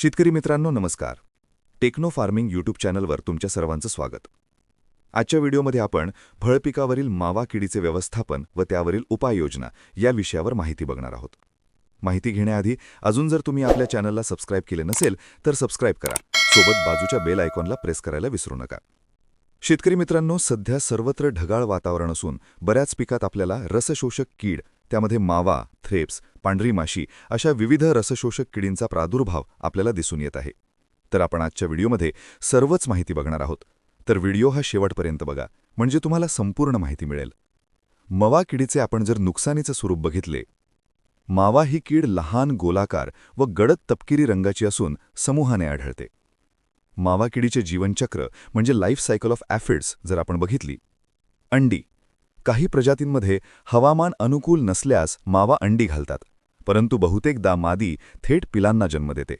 शेतकरी मित्रांनो नमस्कार. टेक्नो फार्मिंग यूट्यूब चॅनलवर तुमच्या सर्वांचं स्वागत. आजच्या व्हिडिओमध्ये आपण फळपिकावरील मावा किडीचे व्यवस्थापन व त्यावरील उपाययोजना या विषयावर माहिती बघणार आहोत. माहिती घेण्याआधी अजून जर तुम्ही आपल्या चॅनलला सबस्क्राईब केले नसेल तर सबस्क्राईब करा. सोबत बाजूच्या बेल आयकॉनला प्रेस करायला विसरू नका. शेतकरी मित्रांनो सध्या सर्वत्र ढगाळ वातावरण असून बऱ्याच पिकात आपल्याला रसशोषक कीड त्यामध्ये मावा थ्रेप्स पांढरी माशी अशा विविध रसशोषक किडींचा प्रादुर्भाव आपल्याला दिसून येत आहे. तर आपण आजच्या व्हिडिओमध्ये सर्वच माहिती बघणार आहोत. तर व्हिडिओ हा शेवटपर्यंत बघा म्हणजे तुम्हाला संपूर्ण माहिती मिळेल. मवा किडीचे आपण जर नुकसानीचं स्वरूप बघितले मावा ही कीड लहान गोलाकार व गडद तपकिरी रंगाची असून समूहाने आढळते. मावा किडीचे जीवनचक्र म्हणजे लाईफ सायकल ऑफ ॲफिड्स जर आपण बघितली अंडी काही प्रजातींमध्ये हवामान अनुकूल नसल्यास मावा अंडी घालतात परंतु बहुतेकदा मादी थेट पिलांना जन्म देते.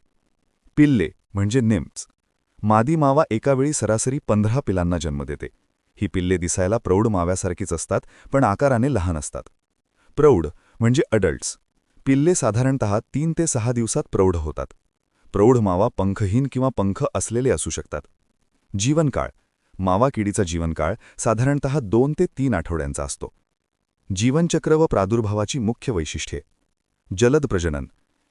पिल्ले म्हणजे निम्स मादी मावा एकावेळी सरासरी पंधरा पिलांना जन्म देते. ही पिल्ले दिसायला प्रौढ माव्यासारखीच असतात पण आकाराने लहान असतात. प्रौढ म्हणजे अडल्ट्स पिल्ले साधारणतः तीन ते सहा दिवसात प्रौढ होतात. प्रौढ मावा पंखहीन किंवा पंख असलेले असू शकतात. जीवनकाळ मावा किडीचा जीवनकाळ साधारणतः दोन ते तीन आठवड्यांचा असतो. जीवनचक्र व प्रादुर्भावाची मुख्य वैशिष्ट्ये. जलद प्रजनन.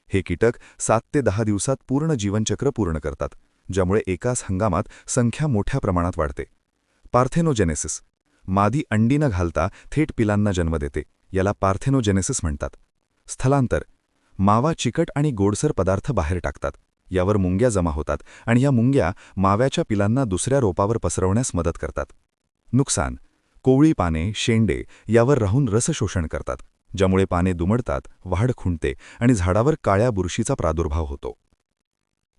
हे कीटक सात ते दहा दिवसात पूर्ण जीवनचक्र पूर्ण करतात ज्यामुळे एकाच हंगामात संख्या मोठ्या प्रमाणात वाढते. पार्थेनोजेनेसिस. मादी अंडी न घालता थेट पिलांना जन्म देते याला पार्थेनोजेनेसिस म्हणतात. स्थलांतर. मावा चिकट आणि गोडसर पदार्थ बाहेर टाकतात. यावर मुंग्या जमा होतात आणि या मुंग्या माव्याच्या पिलांना दुसऱ्या रोपावर पसरवण्यास मदत करतात. नुकसान. कोवळी पाने शेंडे यावर राहून रसशोषण करतात ज्यामुळे पाने दुमडतात वाढ खुंटते आणि झाडावर काळ्या बुरशीचा प्रादुर्भाव होतो.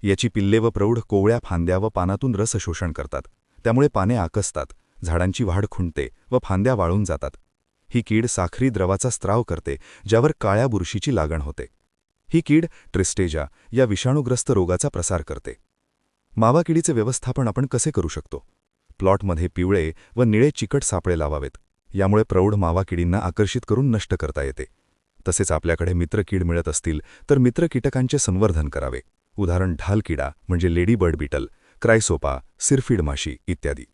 याची पिल्ले व प्रौढ कोवळ्या फांद्या व पानातून रसशोषण करतात. त्यामुळे पाने आकसतात झाडांची वाढ खुंटते व फांद्या वाळून जातात. ही कीड साखरी द्रवाचा स्त्राव करते ज्यावर काळ्या बुरशीची लागण होते. ही कीड ट्रिस्टेजा या विषाणूग्रस्त रोगाचा प्रसार करते. मावा किडीचे व्यवस्थापन आपण कसे करू शकतो? प्लॉटमध्ये पिवळे व निळे चिकट सापळे लावावेत. यामुळे प्रौढ मावा किडींना आकर्षित करून नष्ट करता येते. तसेच आपल्याकडे मित्र कीड मिळत असतील तर मित्र कीटकांचे संवर्धन करावे. उदाहरण ढालकिडा म्हणजे lady bird beetle Chrysopa syrphid माशी इत्यादी.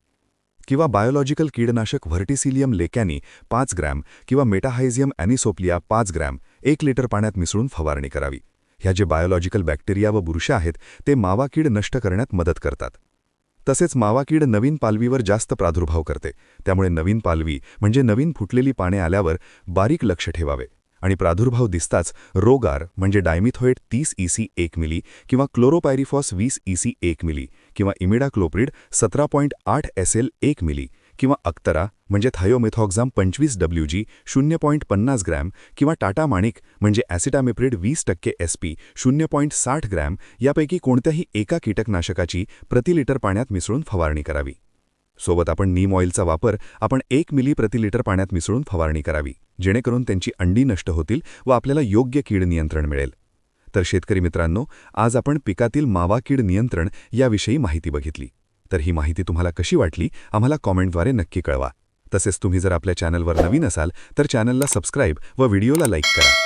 किंवा बायोलॉजिकल कीडनाशक व्हर्टिसिलियम लेकॅनी पाच ग्रॅम किंवा मेटाहायझियम ॲनिसोप्लिया पाच ग्रॅम एक लिटर पाण्यात मिसळून फवारणी करावी. ह्या जे बायोलॉजिकल बॅक्टेरिया व बुरशा आहेत ते मावा कीड नष्ट करण्यात मदत करतात. तसेच मावा कीड नवीन पालवीवर जास्त प्रादुर्भाव करते. त्यामुळे नवीन पालवी म्हणजे नवीन फुटलेली पाने आल्यावर बारीक लक्ष ठेवावे. आणि प्रादुर्भाव दिसताच रोगार म्हणजे डायमिथोएट तीस ईसी एक मिली किंवा क्लोरोपायरिफॉस वीस ईसी एक मिली किंवा इमिडाक्लोप्रिड सतरा पॉईंट आठ एस एल एक मिली किंवा अक्तरा म्हणजे थायोमेथॉक्झाम पंचवीस डब्ल्यू जी शून्य पॉईंट पन्नास ग्रॅम किंवा टाटा माणिक म्हणजे ॲसिटामिप्रिड वीस टक्के एस पी शून्य पॉईंट साठ ग्रॅम यापैकी कोणत्याही एका कीटकनाशकाची प्रति लिटर पाण्यात मिसळून फवारणी करावी. सोबत आपण नीम ऑइलचा वापर आपण एक मिली प्रति लिटर पाण्यात मिसळून फवारणी करावी जेणेकरून त्यांची अंडी नष्ट होतील व आपल्याला योग्य कीड नियंत्रण मिळेल. तर शेतकरी मित्रांनो आज आपण पिकातील मावा कीड नियंत्रण याविषयी माहिती बघितली. तर ही माहिती तुम्हाला कशी वाटली आम्हाला कॉमेंटद्वारे नक्की कळवा. तसेच तुम्ही जर आपल्या चॅनलवर नवीन असाल तर चॅनलला सबस्क्राईब व व्हिडिओला लाईक करा.